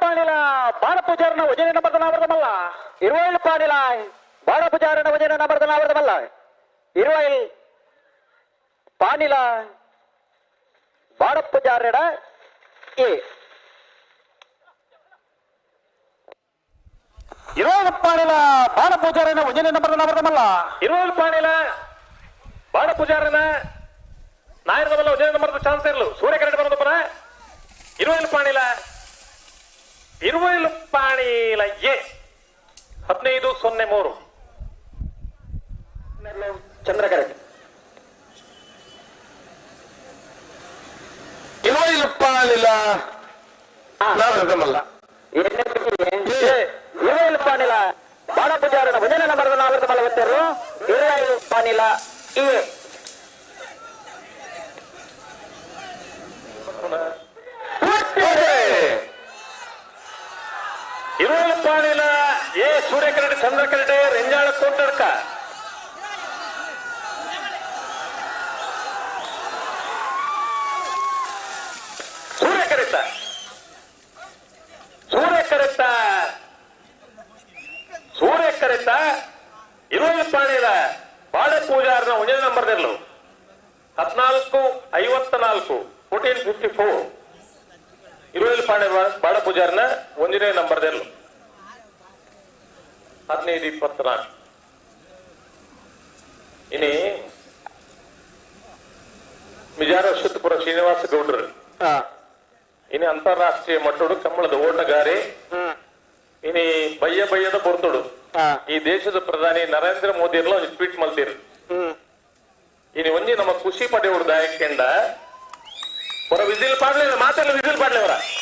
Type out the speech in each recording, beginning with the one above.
ಪಾಣಿಲ ಬಾಳ ಪೂಜಾರನ ವಜನ ನಂಬರ್ದ ನಾವರ್ದಮಲ್ಲ ಇರುವೈಲ್ ಪಾಣಿಲ ಬಾಳ ಪೂಜಾರನ ವಜನ ನಂಬರ್ದ ನಾವರ್ದಮಲ್ಲ ಇರುವೈಲ್ ಪಾಣಿಲ ಬಾಳ ಪೂಜಾರಡ ಎ. ಇರುವೈಲ್ ಪಾಣಿಲ ಬಾಳ ಪೂಜಾರನ ವಜನ ನಂಬರ್ದ ನಾವರ್ದಮಲ್ಲ ಇರುವಲ್ ಪಾಣಿಲ ಬಾಡ ಪೂಜಾರನ ನಾಯರ್ದಮಲ್ಲ ಉದಯ ನಂಬರ್ದ ಚಾನ್ಸ್ ಇರಲು. ಸೂರ್ಯ ಕರೆಕ್ಟ್ ಬರೋದು ಬರ ಇರುವಲ್ ಪಾಣಿಲ ಇರುವಲ್ ಪಾಣಿಲ ಎ ಹದಿನೈದು ಸೊನ್ನೆ ಮೂರು. ಚಂದ್ರಕರ ಕರೆಕ್ಟ್ ಇರುವೈಲು ಪಾಲಿಲ ನಾವರ್ಗಮಲ್ಲ ಇರುವೈಲ್ ಪಾಣಿಲ. ಬಾಳ ಪೂಜಾರನ ವಜನ ನಂಬರ್ ನಾವರ್ದಮಲ್ಲ ಗೊತ್ತಿರಲು ಇರುವೈಲ್ ಪಾಣಿಲ ಎ ಇರುವಲ್ ಪಾಣಿಲ A Surya correct Chandra correct Renjala Kotadka Surya correct Surya correct Surya correct Iruvail Panila ಬಾಡ ಪೂಜಾರನ ಒಂದೇ ನಂಬರ್ ನಿರ್ಲು. ಹದಿನಾಲ್ಕು ಐವತ್ತ ನಾಲ್ಕು ಫೋರ್ಟೀನ್ ಫಿಫ್ಟಿ ಫೋರ್ ಇರುವಲ್ ಪಾಣಿ ಬಾಡ ಪೂಜಾರನ ಒಂದನೇ ನಂಬರ್ದೆಲ್ಲ ಹದಿನೈದು ಇಪ್ಪತ್ನಾಲ್ಕು ಇನಿ ಮಿಜಾರ ಅಶ್ವತ್ಪುರ ಶ್ರೀನಿವಾಸ ಗೌಡ್ರು. ಇನಿ ಅಂತಾರಾಷ್ಟ್ರೀಯ ಮಟ್ಟಡು ಕಮ್ಮಳದ ಓಟಗಾರಿ. ಇನಿ ಬಯ್ಯ ಬಯ್ಯದ ಬರ್ತೋಡು ಈ ದೇಶದ ಪ್ರಧಾನಿ ನರೇಂದ್ರ ಮೋದಿ ಎಲ್ಲ ಒಂದು ಟ್ವೀಟ್ ಮಲ್ತೀರಿ ಇನಿ ಒಂಜಿ ನಮ್ಮ ಖುಷಿ ಪಡೆಯೋರು ದಾಯಕೆಂಡ ಹೊರ ವಿಸಿಲ್ ಪಾಡ್ಲಿಲ್ಲ ಮಾತೆಲ್ಲ ವಿಸಿಲ್ ಪಾಡ್ಲಿವರ? ಹಲೋ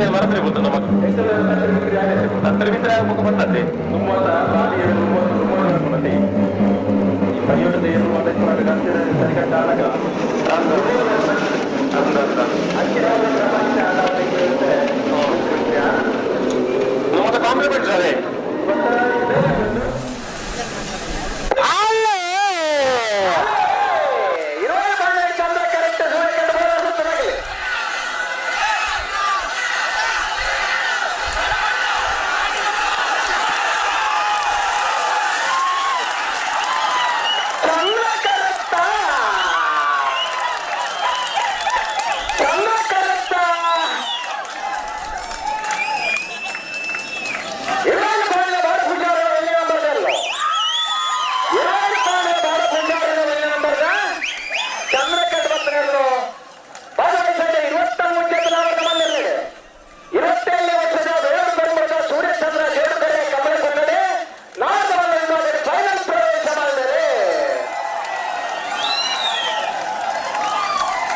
ವಿಷಯ ಗೊತ್ತು ನಮಗೆ ಹತ್ತರ ಮಿತ್ರ ಆಗ್ಬೇಕು ಬಂದದ್ದೆ ನಮ್ಮದು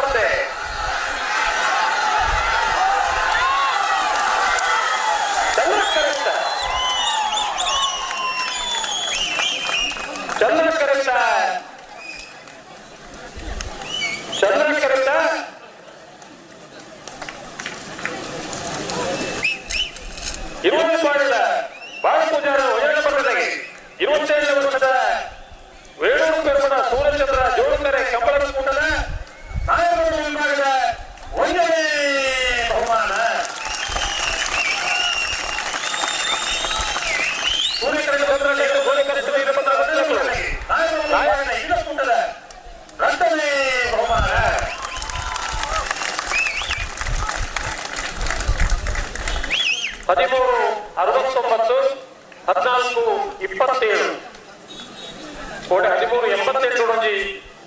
ಸ್ಪರ್ಧೆ. Chandra correct Chandra correct Chandra correct ಇರುವಂತೆ ಮಾಡಿದ ಬಾಳ ಪೂಜಾರ ಒಳ್ಳೆ ಬರ್ತಿದ್ದಾಗೆ ಇರುವಂತೆ ವರ್ಷದ ವೇಣೂರು ಪೆರುಮನ ಸೂರ್ಯಚಂದ್ರ ಜೋಡುಕರೆ ಕಂಬಳದ ಕೂಟದ ನಾಯಕರ ವಿಭಾಗದ ಒಂದನೇ ಬಹುಮಾನ ಸೂರ್ಯಕರೆ ಚಂದ್ರಲ್ಲಿ ಗೋಲಿ ಕಲಿಸಲು ಇರಬಂದ ಬದಲಾವಣೆ. ನಾಯಕರ ಈಗ ಕೂಟದ ಎರಡನೇ ಬಹುಮಾನ ಹದಿಮೂರು ಅರವತ್ತೊಂಬತ್ತು ಹದಿನಾಲ್ಕು ಇಪ್ಪತ್ತೇಳು ಕೋಟೆ ಹದಿಮೂರು ಎಂಬತ್ತೆಂಟು ರಂಜಿ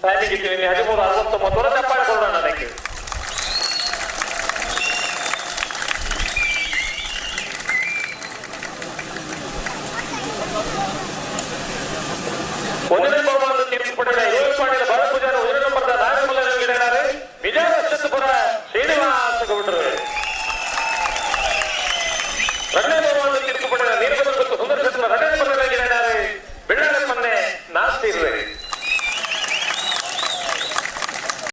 ಟೈಮಿಗೆ ಇದ್ದೀನಿ ಹದಿಮೂರು ಅರವತ್ತೊಂಬತ್ತು ಚಪ್ಪಾಳೆ ಕೊಡೋಣ ನನಗೆ